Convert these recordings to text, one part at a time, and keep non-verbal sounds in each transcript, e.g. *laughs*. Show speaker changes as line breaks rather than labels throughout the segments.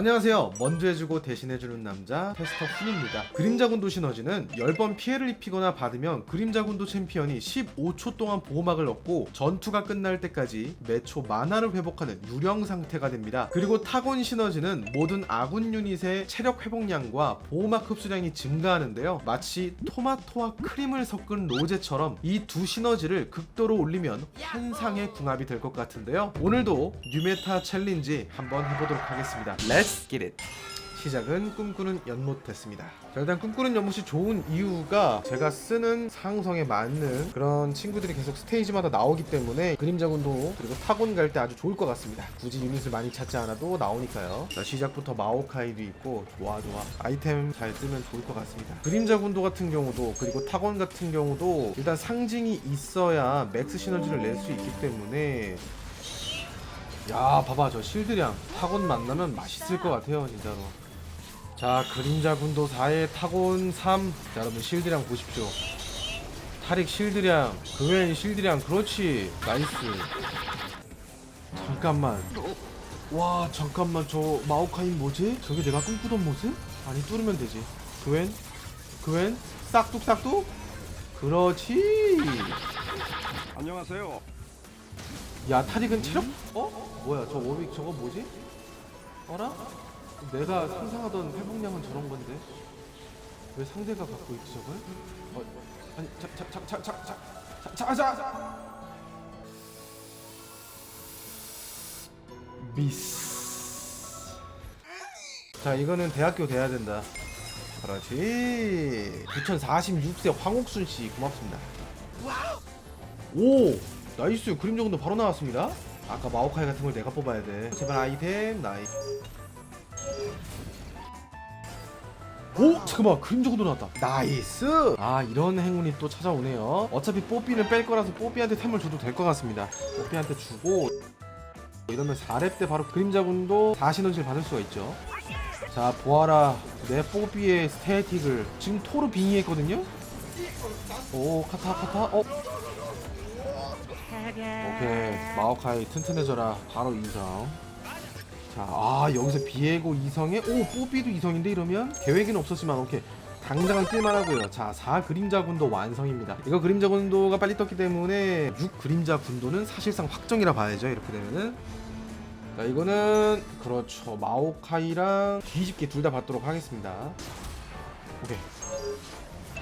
안녕하세요. 먼저 해주고 대신해주는 남자 테스터 훈입니다. 그림자 군도 시너지는 10번 피해를 입히거나 받으면 그림자 군도 챔피언이 15초 동안 보호막을 얻고 전투가 끝날 때까지 매초 만화를 회복하는 유령 상태가 됩니다. 그리고 타곤 시너지는 모든 아군 유닛의 체력 회복량과 보호막 흡수량이 증가하는데요. 마치 토마토와 크림을 섞은 로제처럼 이 두 시너지를 극도로 올리면 환상의 궁합이 될 것 같은데요. 오늘도 뉴메타 챌린지 한번 해보도록 하겠습니다. Let's. 시작은 꿈꾸는 연못 됐습니다. 자, 일단 꿈꾸는 연못이 좋은 이유가 제가 쓰는 상성에 맞는 그런 친구들이 계속 스테이지마다 나오기 때문에 그림자군도 그리고 타곤 갈 때 아주 좋을 것 같습니다. 굳이 유닛을 많이 찾지 않아도 나오니까요. 자, 시작부터 마오카이도 있고 좋아 좋아 아이템 잘 쓰면 좋을 것 같습니다. 그림자군도 같은 경우도 그리고 타곤 같은 경우도 일단 상징이 있어야 맥스 시너지를 낼 수 있기 때문에 야 봐봐 저 실드량. 타곤 만나면 맛있을 것 같아요 진짜로. 자 그림자 군도 4에 타곤 3 자, 여러분 실드량 보십시오. 타릭 실드량 그웬 실드량 그렇지. 나이스. 잠깐만. 와 잠깐만 저 마오카인 뭐지? 저게 내가 꿈꾸던 모습? 아니 뚫으면 되지. 그웬 그웬 싹둑 싹둑. 그렇지.
안녕하세요.
야 타릭은 체력? 어? 뭐야 저 워빅 저거 뭐지? 어라? 내가 상상하던 회복량은 저런 건데 왜 상대가 갖고 있지 저걸? 어, 아니 자자자자자자자자자 미스 자 이거는 대학교 돼야 된다 그렇지 9046세 황옥순 씨 고맙습니다 오 나이스 그림 정도 바로 나왔습니다. 아까 마오카이 같은 걸 내가 뽑아야 돼. 제발 아이템 나이. 오 잠깐만 그림 정도 나왔다. 나이스! 아 이런 행운이 또 찾아오네요. 어차피 뽀삐는 뺄 거라서 뽀삐한테 템을 줘도 될 것 같습니다. 뽀삐한테 주고 이러면 4렙 때 바로 그림자군도 4신원실 받을 수가 있죠. 자 보아라. 내 뽀삐의 스태틱을 지금 토르 빙의했거든요 오 카타 카타. 어. 오케이. 마오카이 튼튼해져라. 바로 이성. 자아 여기서 비에고 이성에 오 뽀삐도 이성인데 이러면 계획은 없었지만 오케이. 당장은 뛸만하고요. 자 4 그림자 군도 완성입니다. 이거 그림자 군도가 빨리 떴기 때문에 6 그림자 군도는 사실상 확정이라 봐야죠. 이렇게 되면은. 자 이거는 그렇죠. 마오카이랑 뒤집기 둘 다 받도록 하겠습니다. 오케이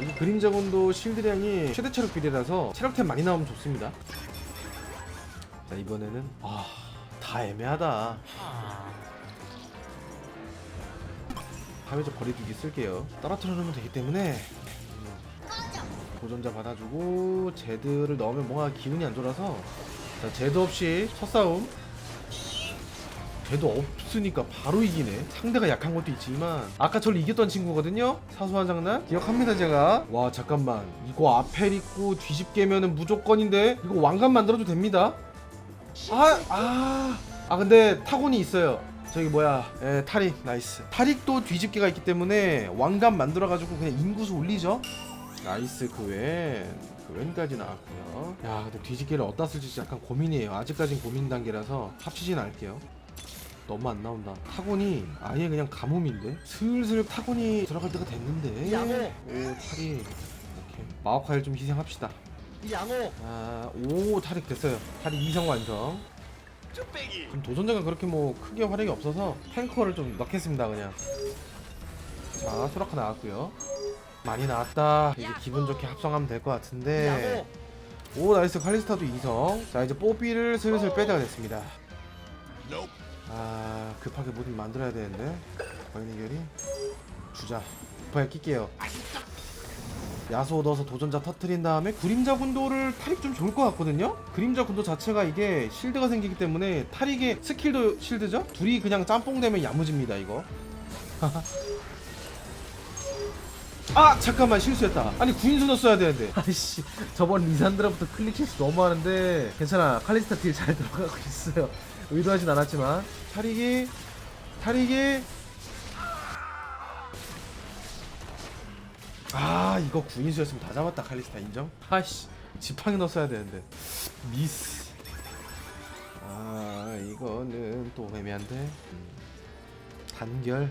여기 그림자 군도 실드량이 최대 체력 비례라서 체력템 많이 나오면 좋습니다. 자 이번에는 아다 애매하다. 사회적 거리두기 쓸게요. 떨어뜨려 놓으면 되기 때문에. 도전자 받아주고 제드를 넣으면 뭔가 기분이 안 좋아서. 자 제드 없이 첫 싸움 제드 없으니까 바로 이기네 상대가 약한 것도 있지만 아까 저를 이겼던 친구거든요 사소한 장난 기억합니다 제가 와 잠깐만 이거 아펠 있고 뒤집개면은 무조건인데 이거 왕관 만들어도 됩니다 아, 아, 아 근데 타곤이 있어요. 저기 뭐야, 에, 타릭 나이스. 타릭도 뒤집기가 있기 때문에 왕관 만들어가지고 그냥 인구수 올리죠. 나이스 그웬, 그웬까지 나왔고요. 야, 근데 뒤집기를 어디다 쓸지 약간 고민이에요. 아직까진 고민 단계라서 합치진 않을게요. 너무 안 나온다. 타곤이 아예 그냥 가뭄인데 슬슬 타곤이 들어갈 때가 됐는데.
양호.
오 타릭. 이렇게 마오카이를 좀 희생합시다.
양호
아, 오 타릭 됐어요. 타릭 이성 완성.
쭈빼기.
지금 도전자가 그렇게 뭐 크게 활약이 없어서 탱커를 좀 넣겠습니다 그냥. 자 소라카 나왔고요. 많이 나왔다. 이제 기분 좋게 합성하면 될 것 같은데.
양호
오 나이스 칼리스타도 이성. 자 이제 뽀삐를 슬슬 빼다가 됐습니다. 아 급하게 뭐든 만들어야 되는데 거인 해결이 주자. 급하게 낄게요. 야수 얻어서 도전자 터트린 다음에 그림자 군도를 타릭 좀 좋을 것 같거든요? 그림자 군도 자체가 이게 실드가 생기기 때문에 타릭의 스킬도 실드죠? 둘이 그냥 짬뽕 되면 야무집니다 이거 *laughs* 아 잠깐만 실수했다 아니 구인수 넣었어야 되는데 *laughs*
아이씨 저번 리산드라부터 클릭 실수 너무 하는데 괜찮아 칼리스타 딜 잘 들어가고 있어요 의도하진 않았지만
타릭이 타릭이. 아 이거 구인수였으면 다 잡았다 칼리스타 인정? 아씨 지팡이 넣었어야 되는데. 미스. 아 이거는 또 애매한데? 음. 단결.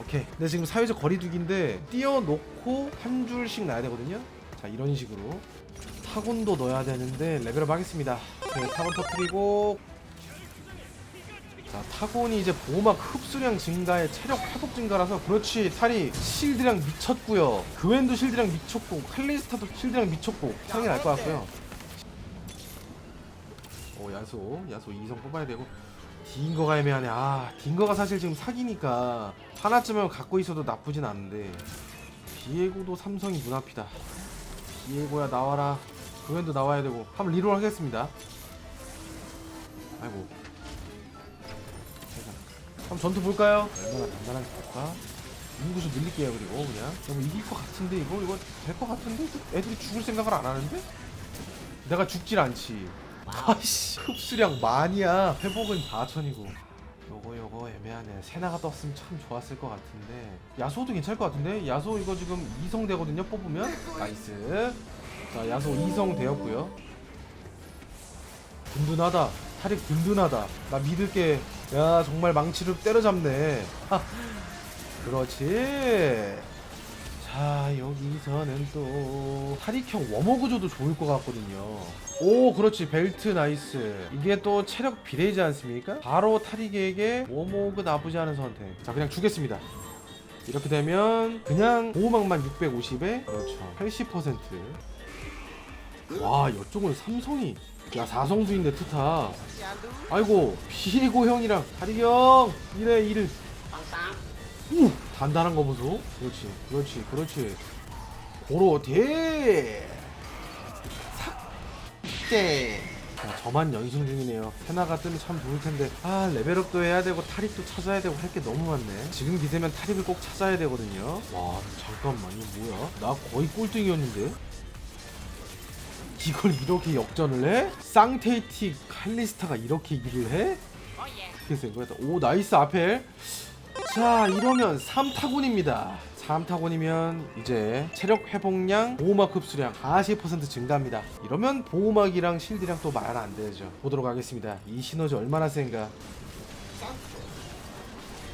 오케이. 근데 지금 사회적 거리두기인데 띄워놓고 한 줄씩 놔야 되거든요? 자 이런 식으로. 타곤도 넣어야 되는데 레벨업 하겠습니다. 네, 타곤 터뜨리고 자 타곤이 이제 보호막 흡수량 증가에 체력 회복 증가라서 그렇지 탈이 실드량 미쳤고요. 그웬도 실드량 미쳤고 칼리스타도 실드량 미쳤고 상이 날 것 같고요. 오 야소 야소 이성 뽑아야 되고 딩거가 애매하네. 아 딩거가 사실 지금 사기니까 하나쯤은 갖고 있어도 나쁘진 않은데. 비에고도 삼성이 눈앞이다. 비에고야 나와라. 그웬도 나와야 되고 한번 리롤 하겠습니다. 아이고 한번 전투 볼까요? 얼마나 단단한지 볼까? 인구수 늘릴게요 그리고 그냥. 너무 이길 것 같은데 이거? 이거 될 것 같은데? 애들이 죽을 생각을 안 하는데? 내가 죽질 않지. 아이씨 흡수량 많이야. 회복은 4천이고. 요거 요거 애매하네. 세나가 떴으면 참 좋았을 것 같은데. 야소도 괜찮을 것 같은데? 야소 이거 지금 2성 되거든요 뽑으면? 나이스. 자 야소 2성 되었고요. 든든하다. 탈이 든든하다. 나 믿을게 야 정말 망치를 때려잡네. 하. 그렇지. 자 여기서는 또 탈익형 워머그조도 좋을 것 같거든요. 오 그렇지. 벨트 나이스. 이게 또 체력 비례이지 않습니까? 바로 탈익에게 워머그 나쁘지 않은 선택. 자 그냥 주겠습니다. 이렇게 되면 그냥 보호막만 650에? 그렇죠. 80%와 이쪽은 삼성이 야 사성수인데 트타. 아이고 비에고 형이랑 탈익 형. 이래 이를 우 단단한 거 보소. 그렇지 그렇지 그렇지. 고로 대. 삭제 자 저만 연승 중이네요. 세나가 뜨면 참 좋을 텐데. 아 레벨업도 해야 되고 탈입도 찾아야 되고 할 게 너무 많네. 지금 기세면 탈입을 꼭 찾아야 되거든요. 와 잠깐만 이거 뭐야? 나 거의 꼴등이었는데 이걸 이렇게 역전을 해? 쌍테이티 칼리스타가 이렇게 일을 해? 된 거야? 오 나이스 아펠. 자 이러면 3타곤입니다. 3타곤이면 이제 체력 회복량 보호막 흡수량 40% 증가합니다. 이러면 보호막이랑 실드량 또말 안 되죠. 보도록 하겠습니다. 이 시너지 얼마나 센가?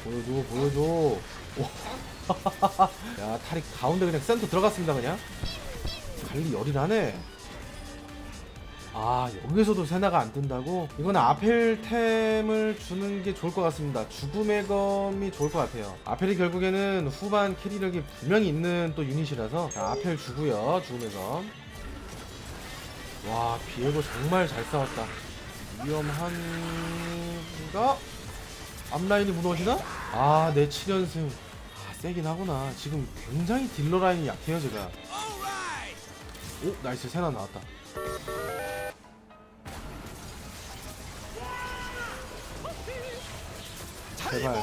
보여줘 보여줘. 오. *laughs* 야 탈이 가운데 그냥 센터 들어갔습니다 그냥. 관리 열이 나네 아 여기서도 세나가 안 뜬다고? 이건 아펠템을 주는 게 좋을 것 같습니다. 죽음의 검이 좋을 것 같아요. 아펠이 결국에는 후반 캐리력이 분명히 있는 또 유닛이라서 자, 아펠 주고요 죽음의 검와 비에고 정말 잘 싸웠다. 위험한가? 앞라인이 무너지나? 아내 7연승. 아 세긴 하구나. 지금 굉장히 딜러 라인이 약해요 제가. 오 나이스. 세나 나왔다 제발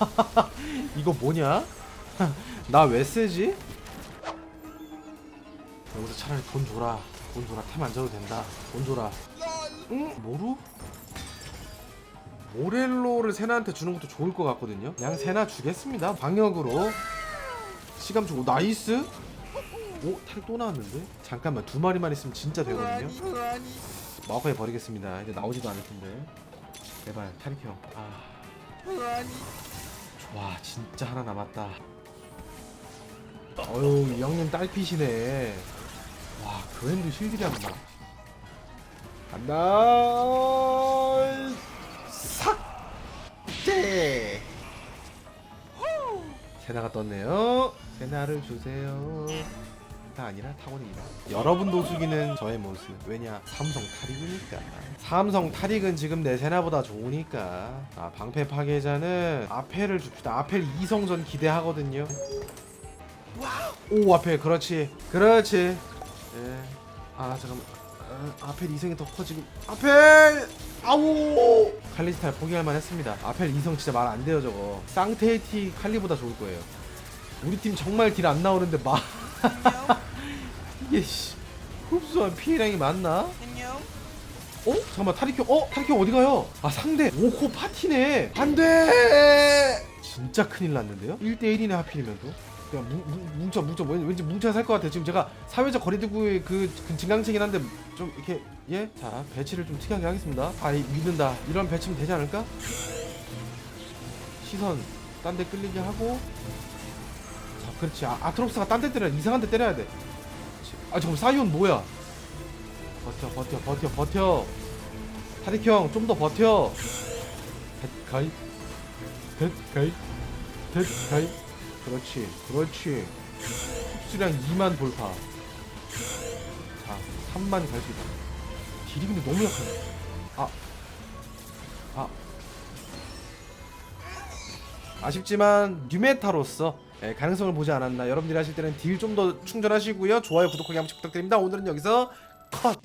*laughs* 이거 뭐냐? *laughs* 나 왜 쓰지? 여기서 차라리 돈 줘라 돈 줘라 템안 줘도 된다 돈 줘라 응? 모루? 모렐로를 세나한테 주는 것도 좋을 것 같거든요 그냥 세나 주겠습니다 방역으로 시간 주고 나이스? 오? 탈 또 나왔는데? 잠깐만 두 마리만 있으면 진짜 되거든요 마오카이 버리겠습니다 이제 나오지도 않을 텐데 제발 타리형. 아. 좋아 진짜 하나 남았다. 어휴 이 형님 딸핏이네. 와 그랜드 실드량 막 간다. 삭제! 세나가 떴네요. 세나를 주세요 다 아니라 타곤입니다. 여러분 도수기는 저의 모습. 왜냐? 삼성 탈익이니까. 삼성 탈익은 지금 내 세나보다 좋으니까. 아, 방패 파괴자는 아펠을 줍시다. 아펠 이성전 기대하거든요. 오, 아펠 그렇지. 그렇지. 예. 아, 잠깐만. 아, 아펠 이성이 더 커 지금. 아펠! 아우! 칼리스탈 포기할 만 했습니다. 아펠 이성 진짜 말 안 돼요, 저거. 쌍테이티 칼리보다 좋을 거예요. 우리 팀 정말 딜 안 나오는데 마 *laughs* 이게 씨 흡수한 피해량이 많나? 어? 잠깐만 타리큐 어? 타리큐 어디 가요? 아 상대 5코 파티네 안돼 진짜 큰일 났는데요? 1대1이네 하필이면 또 그냥 뭉, 뭉, 뭉쳐 뭉쳐 왠- 왠지 뭉쳐야 살 것 같아 지금 제가 사회적 거리두기의 그, 그 진강체긴 한데 좀 이렇게 예? 자 배치를 좀 특이하게 하겠습니다 아 이- 믿는다 이런 배치면 되지 않을까? 시선 딴 데 끌리게 하고 자 그렇지 아, 아트록스가 딴 데 때려 이상한 데 때려야 돼. 아 잠깐 사이온 뭐야? 버텨 버텨 버텨 버텨. 타릭 형좀 더 버텨. 헷가이? 헷가이? 헷가이? 그렇지 그렇지. 흡수량 2만 돌파. 자 3만 갈 수 있다. 딜이 근데 너무 약하네. 아. 아. 아쉽지만 뉴메타로서 예, 가능성을 보지 않았나. 여러분들이 하실 때는 딜 좀 더 충전하시고요. 좋아요 구독하기 한 번씩 부탁드립니다. 오늘은 여기서 컷